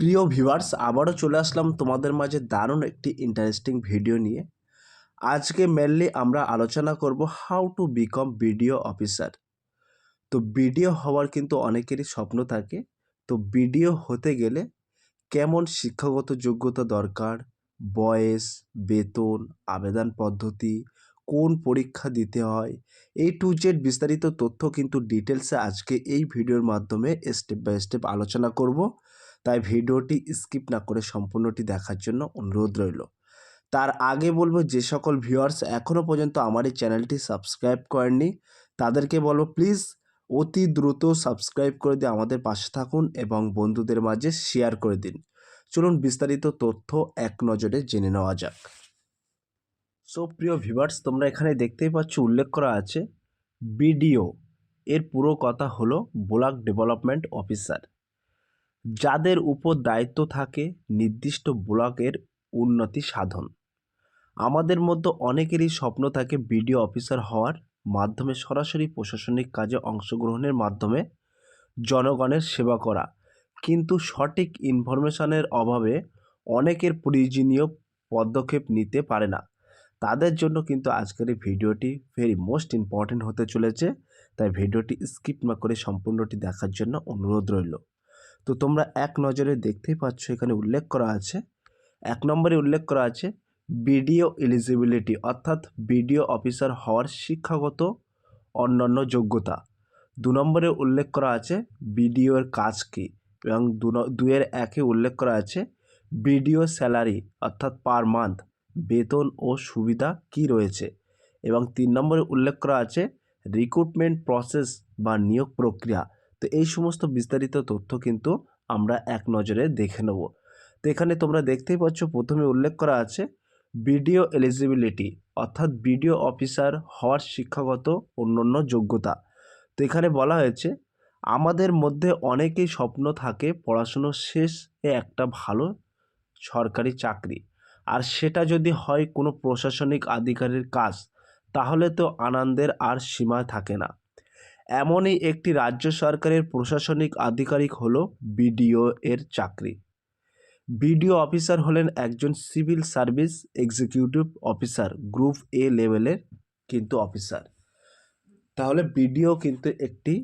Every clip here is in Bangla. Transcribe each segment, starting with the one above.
প্রিয় ভিউয়ার্স, আবারও চলে আসলাম তোমাদের মাঝে দারুণ একটি ইন্টারেস্টিং ভিডিও নিয়ে। আজকে মেনলি আমরা আলোচনা করব how to become BDO officer তো বিডিও হওয়ার কিন্তু অনেকেরই স্বপ্ন থাকে। তো বিডিও হতে গেলে কেমন শিক্ষাগত যোগ্যতা দরকার, বয়স, বেতন, আবেদন পদ্ধতি, কোন পরীক্ষা দিতে হয় এই টু জেড বিস্তারিত তথ্য কিন্তু ডিটেলসে আজকে এই ভিডিওর মাধ্যমে স্টেপ বাই স্টেপ আলোচনা করব। তাই ভিডিওটি স্কিপ না করে সম্পূর্ণটি দেখার জন্য অনুরোধ রইল। তার আগে বলব যে সকল ভিউয়ার্স এখনও পর্যন্ত আমার এই চ্যানেলটি সাবস্ক্রাইব করেননি, তাদেরকে বলব প্লিজ অতি দ্রুত সাবস্ক্রাইব করে দিয়ে আমাদের পাশে থাকুন এবং বন্ধুদের মাঝে শেয়ার করে দিন। চলুন বিস্তারিত তথ্য এক নজরে জেনে নেওয়া যাক। সো প্রিয় ভিউয়ার্স, তোমরা এখানে দেখতেই পাচ্ছ উল্লেখ করা আছে, বিডিও। এর পুরো কথা হলো ব্লক ডেভেলপমেন্ট অফিসার। যাদের উপর দায়িত্ব থাকে নির্দিষ্ট ব্লকের উন্নতি সাধন। আমাদের মধ্যে অনেকেরই স্বপ্ন থাকে বিডিও অফিসার হওয়ার মাধ্যমে সরাসরি প্রশাসনিক কাজে অংশগ্রহণের মাধ্যমে জনগণের সেবা করা। কিন্তু সঠিক ইনফরমেশনের অভাবে অনেকের প্রয়োজনীয় পদক্ষেপ নিতে পারে না। তাদের জন্য কিন্তু আজকের এই ভিডিওটি ভেরি মোস্ট ইম্পর্টেন্ট হতে চলেছে। তাই ভিডিওটি স্কিপ না করে সম্পূর্ণটি দেখার জন্য অনুরোধ রইল। তো তোমরা এক নজরে দেখতেই পাচ্ছ এখানে উল্লেখ করা আছে। এক নম্বরে উল্লেখ করা আছে, বিডিও এলিজিবিলিটি অর্থাৎ বিডিও অফিসার হওয়ার শিক্ষাগত অন্যান্য যোগ্যতা। দু নম্বরে উল্লেখ করা আছে, বিডিওর কাজ কী এবং দুয়ের একে উল্লেখ করা আছে, বিডিও স্যালারি অর্থাৎ পার মান্থ বেতন ও সুবিধা কি রয়েছে। এবং তিন নম্বরে উল্লেখ করা আছে, রিক্রুটমেন্ট প্রসেস বা নিয়োগ প্রক্রিয়া তো এই সমস্ত বিস্তারিত তথ্য কিন্তু আমরা এক নজরে দেখে নেব। তো এখানে তোমরা দেখতেই পাচ্ছ, প্রথমে উল্লেখ করা আছে, বিডিও এলিজিবিলিটি অর্থাৎ বিডিও অফিসার হওয়ার শিক্ষাগত অন্যান্য যোগ্যতা। তো এখানে বলা হয়েছে, আমাদের মধ্যে অনেকেই স্বপ্ন থাকে পড়াশুনো শেষে একটা ভালো সরকারি চাকরি। আর সেটা যদি হয় কোনো প্রশাসনিক আধিকারির কাজ, তাহলে তো আনন্দের আর সীমা থাকে না। এমনই একটি রাজ্য সরকারের প্রশাসনিক আধিকারিক হলো বিডিও এর চাকরি। বিডিও অফিসার হলেন একজন civil service executive officer, group A লেভেলের কিন্তু অফিসার। তাহলে বিডিও কিন্তু একটি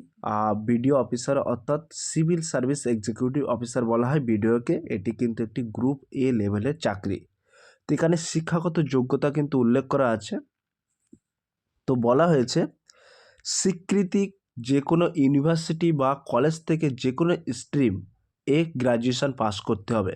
বিডিও অফিসার অর্থাৎ সিভিল সার্ভিস এক্সিকিউটিভ অফিসার বলা হয় বিডিওকে। এটি কিন্তু একটি গ্রুপ এ লেভেলের চাকরি। তো এখানে শিক্ষাগত যোগ্যতা কিন্তু উল্লেখ করা আছে। তো বলা হয়েছে, স্বীকৃতি যে কোনো ইউনিভার্সিটি বা কলেজ থেকে যে কোনো স্ট্রিম এ গ্র্যাজুয়েশন পাস করতে হবে।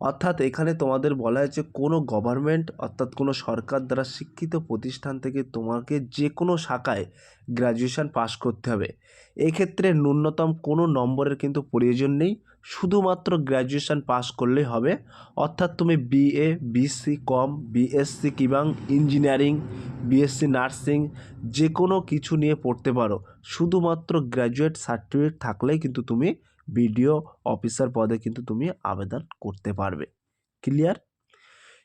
অর্থাৎ এখানে তোমাদের বলা হয়েছে কোনো গভর্নমেন্ট অর্থাৎ কোনো সরকার দ্বারা শিক্ষিত প্রতিষ্ঠান থেকে তোমাকে যে কোনো শাখায় গ্র্যাজুয়েশন পাস করতে হবে। এক্ষেত্রে ন্যূনতম কোনো নম্বরের কিন্তু প্রয়োজন নেই, শুধুমাত্র গ্র্যাজুয়েশান পাস করলেই হবে। অর্থাৎ তুমি বিএ বিসি কম বিএসসি কিংবা ইঞ্জিনিয়ারিং বিএসসি নার্সিং যে কোনো কিছু নিয়ে পড়তে পারো। শুধুমাত্র গ্র্যাজুয়েট সার্টিফিকেট থাকলেই কিন্তু তুমি বিডিও অফিসার পদে কিন্তু তুমি আবেদন করতে পারবে। ক্লিয়ার?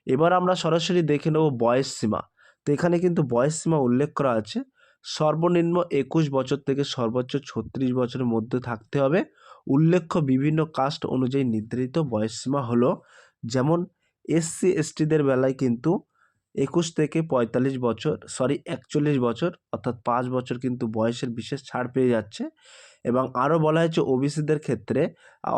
এবার আমরা সরাসরি দেখে নেব বয়স সীমা। তো এখানে কিন্তু বয়স সীমা উল্লেখ করা আছে। সর্বনিম্ন একুশ বছর থেকে সর্বোচ্চ ছত্রিশ বছরের মধ্যে থাকতে হবে। উল্লেখ্য বিভিন্ন কাস্ট অনুযায়ী নির্ধারিত বয়সসীমা হলো, যেমন এসসি, এসটিদের বেলায় কিন্তু একুশ থেকে পঁয়তাল্লিশ বছর সরি একচল্লিশ বছর, অর্থাৎ পাঁচ বছর কিন্তু বয়সের বিশেষ ছাড় পেয়ে যাচ্ছে। এবং আরও বলা হয়েছে ওবিসিদের ক্ষেত্রে,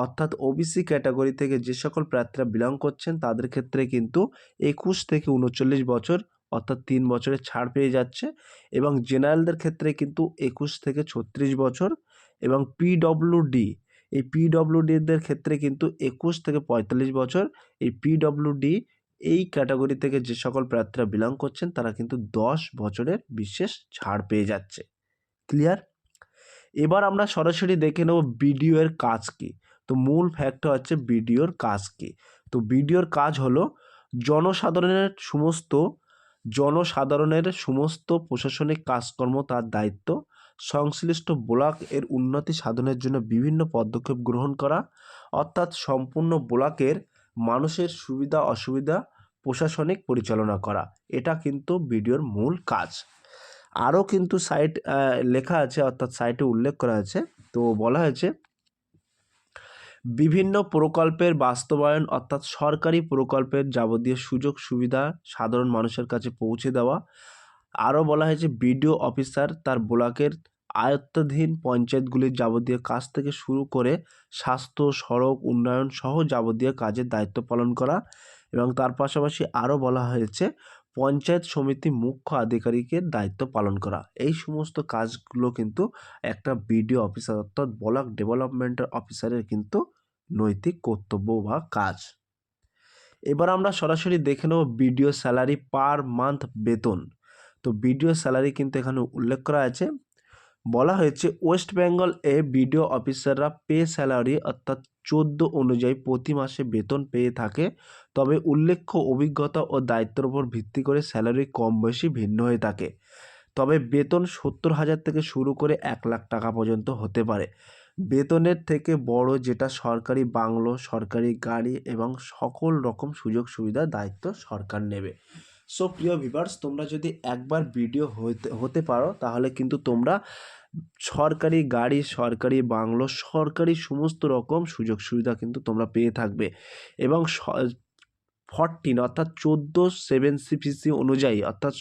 অর্থাৎ ওবিসি ক্যাটাগরি থেকে যে সকল প্রার্থীরা বিলং করছেন, তাদের ক্ষেত্রে কিন্তু একুশ থেকে উনচল্লিশ বছর, অর্থাৎ তিন বছরের ছাড় পেয়ে যাচ্ছে। এবং জেনারেলদের ক্ষেত্রে কিন্তু একুশ থেকে ছত্রিশ বছর এবং পিডব্লিউডি এই পিডব্লিউডিদের ক্ষেত্রে কিন্তু একুশ থেকে পঁয়তাল্লিশ বছর, এই পিডব্লিউডি এই ক্যাটাগরি থেকে যে সকল প্রার্থীরা বিলং করছেন, তারা কিন্তু দশ বছরের বিশেষ ছাড় পেয়ে যাচ্ছে। ক্লিয়ার এবার আমরা সরাসরি দেখে নেব বিডিও এর কাজ কী। তো মূল ফ্যাক্টর হচ্ছে বিডিওর কাজ কী। তো বিডিওর কাজ হলো জনসাধারণের সমস্ত জনসাধারণের সমস্ত প্রশাসনিক কাজকর্ম তার দায়িত্ব। সংশ্লিষ্ট ব্লক এর উন্নতি সাধনের জন্য বিভিন্ন পদক্ষেপ গ্রহণ করা। অর্থাৎ সম্পূর্ণ ব্লকের মানুষের সুবিধা অসুবিধা প্রশাসনিক পরিচালনা করা। এটা কিন্তু বিডিওর মূল কাজ। আরও কিন্তু সাইট লেখা আছে, অর্থাৎ সাইটে উল্লেখ করা আছে। তো বলা হয়েছে, বিভিন্ন প্রকল্পের বাস্তবায়ন, অর্থাৎ সরকারি প্রকল্পের যাবতীয় সুযোগ, সুবিধা সাধারণ মানুষের কাছে পৌঁছে দেওয়া। আরও বলা হয়েছে, বিডিও অফিসার তার ব্লকের আয়ত্তাধীন পঞ্চায়েতগুলির যাবতীয় কাজ থেকে শুরু করে স্বাস্থ্য, সড়ক, উন্নয়ন সহ যাবতীয় কাজের দায়িত্ব পালন করা। এবং তার পাশাপাশি আরও বলা হয়েছে, পঞ্চায়েত সমিতি মুখ্য আধিকারিকের দায়িত্ব পালন করা। এই সমস্ত কাজগুলো কিন্তু একটা বিডিও অফিসার অর্থাৎ ব্লক ডেভেলপমেন্টের অফিসারের কিন্তু নৈতিক কর্তব্য বা কাজ। এবার আমরা সরাসরি দেখে নেব বিডিও স্যালারি পার মান্থ বেতন। তো বিডিও স্যালারি কিন্তু এখানে উল্লেখ করা আছে। বলা হয়েছে, ওয়েস্ট বেঙ্গল এ বিডিও অফিসাররা পে স্যালারি অর্থাৎ চোদ্দ অনুযায়ী প্রতি মাসে বেতন পেয়ে থাকে। তবে উল্লেখ্য অভিজ্ঞতা ও দায়িত্বের উপর ভিত্তি করে স্যালারি কম বেশি ভিন্ন হয়ে থাকে। তবে বেতন সত্তর হাজার থেকে শুরু করে এক লাখ টাকা পর্যন্ত হতে পারে। বেতনের থেকে বড় যেটা সরকারি বাংলো, সরকারি গাড়ি এবং সকল রকম সুযোগ সুবিধা দায়িত্ব সরকার নেবে। সো প্রিয় ভিভার্স তোমরা যদি একবার ভিডিও হতে হতে পারো, তাহলে কিন্তু তোমরা সরকারি গাড়ি, সরকারি বাংলো, সরকারি সমস্ত রকম সুযোগ সুবিধা কিন্তু তোমরা পেয়ে থাকবে। এবং ফরটিন অর্থাৎ চোদ্দ সেভেন সিপিসি অনুযায়ী, অর্থাৎ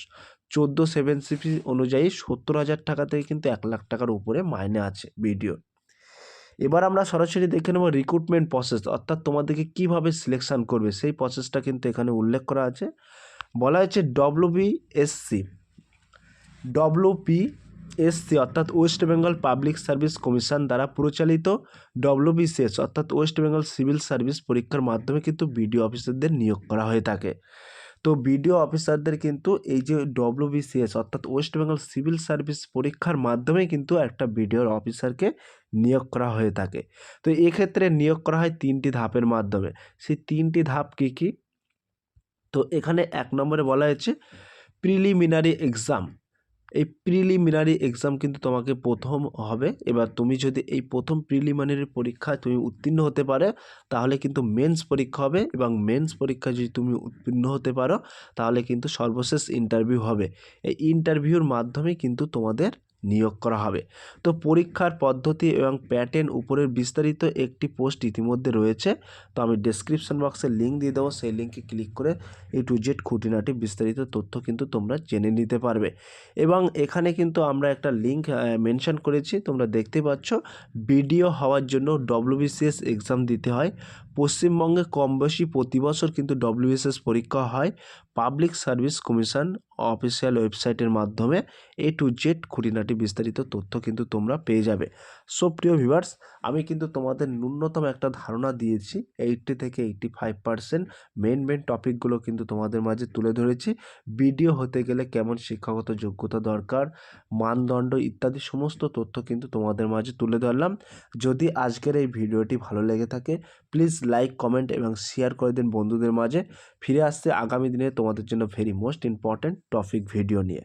চোদ্দ সেভেন সিপি অনুযায়ী সত্তর হাজার টাকা থেকে কিন্তু এক লাখ টাকার উপরে মাইনে আছে ভিডিও এবার আমরা সরাসরি দেখে নেব রিক্রুটমেন্ট প্রসেস অর্থাৎ তোমাদেরকে কীভাবে সিলেকশান করবে, সেই প্রসেসটা কিন্তু এখানে উল্লেখ করা আছে। বলা হয়েছে ডব্লিউবিএসসি ডব্লিউপিএসসি অর্থাৎ West Bengal Public Service Commission দ্বারা পরিচালিত ডব্লিউবিসিএস অর্থাৎ ওয়েস্ট বেঙ্গল সিভিল সার্ভিস পরীক্ষার মাধ্যমে কিন্তু বিডিও অফিসারদের নিয়োগ করা হয়ে থাকে। তো বিডিও অফিসারদের কিন্তু এই যে ডব্লিউবিসিএস অর্থাৎ ওয়েস্ট বেঙ্গল সিভিল সার্ভিস পরীক্ষার মাধ্যমে কিন্তু একটা বিডিওর অফিসারকে নিয়োগ করা হয়ে থাকে। তো এক্ষেত্রে নিয়োগ করা হয় তিনটি ধাপের মাধ্যমে। সেই তিনটি ধাপ কী কী? তো এখানে এক নম্বরে বলা হয়েছে, প্রিলিমিনারি এক্সাম। এই প্রিলিমিনারি এক্সাম কিন্তু তোমাকে প্রথম হবে। এবার তুমি যদি এই প্রথম প্রিলিমিনারি পরীক্ষায় তুমি উত্তীর্ণ হতে পারে, তাহলে কিন্তু মেন্স পরীক্ষা হবে এবং মেন্স পরীক্ষায় যদি তুমি উত্তীর্ণ হতে পারো, তাহলে কিন্তু সর্বশেষ ইন্টারভিউ হবে। এই ইন্টারভিউর মাধ্যমে কিন্তু তোমাদের নিয়োগ করা হবে। তো পরীক্ষার পদ্ধতি এবং প্যাটার্ন উপরের বিস্তারিত একটি পোস্ট ইতিমধ্যে রয়েছে। তো আমি ডেসক্রিপশন বক্সে লিঙ্ক দিয়ে দেবো। সেই লিঙ্কে ক্লিক করে এই টু জেড খুঁটিনাটি বিস্তারিত তথ্য কিন্তু তোমরা জেনে নিতে পারবে। এবং এখানে কিন্তু আমরা একটা লিঙ্ক মেনশন করেছি। তোমরা দেখতে পাচ্ছ বিডিও হওয়ার জন্য ডব্লিউবিসিএস এক্সাম দিতে হয়। পশ্চিমবঙ্গে কম বেশি প্রতি বছর কিন্তু ডব্লিউবিসিএস পরীক্ষা হয়। পাবলিক সার্ভিস কমিশন অফিসিয়াল ওয়েবসাইটের মাধ্যমে। এ টু জেড খুঁটিনাটি বিস্তারিত তথ্য কিন্তু তোমরা পেয়ে যাবে। সো প্রিয় ভিউয়ার্স আমি কিন্তু তোমাদের ন্যূনতম একটা ধারণা দিয়েছি। এইটটি থেকে eighty five percent main main টপিকগুলো কিন্তু তোমাদের মাঝে তুলে ধরেছি। ভিডিও হতে গেলে কেমন শিক্ষাগত যোগ্যতা দরকার, মানদণ্ড ইত্যাদি সমস্ত তথ্য কিন্তু তোমাদের মাঝে তুলে ধরলাম। যদি আজকের এই ভিডিওটি ভালো লেগে থাকে প্লিজ লাইক কমেন্ট এবং শেয়ার করে দিন বন্ধুদের মাঝে। ফিরে আসছে আগামী দিনে তোমাদের জন্য very most important topic video নিয়ে।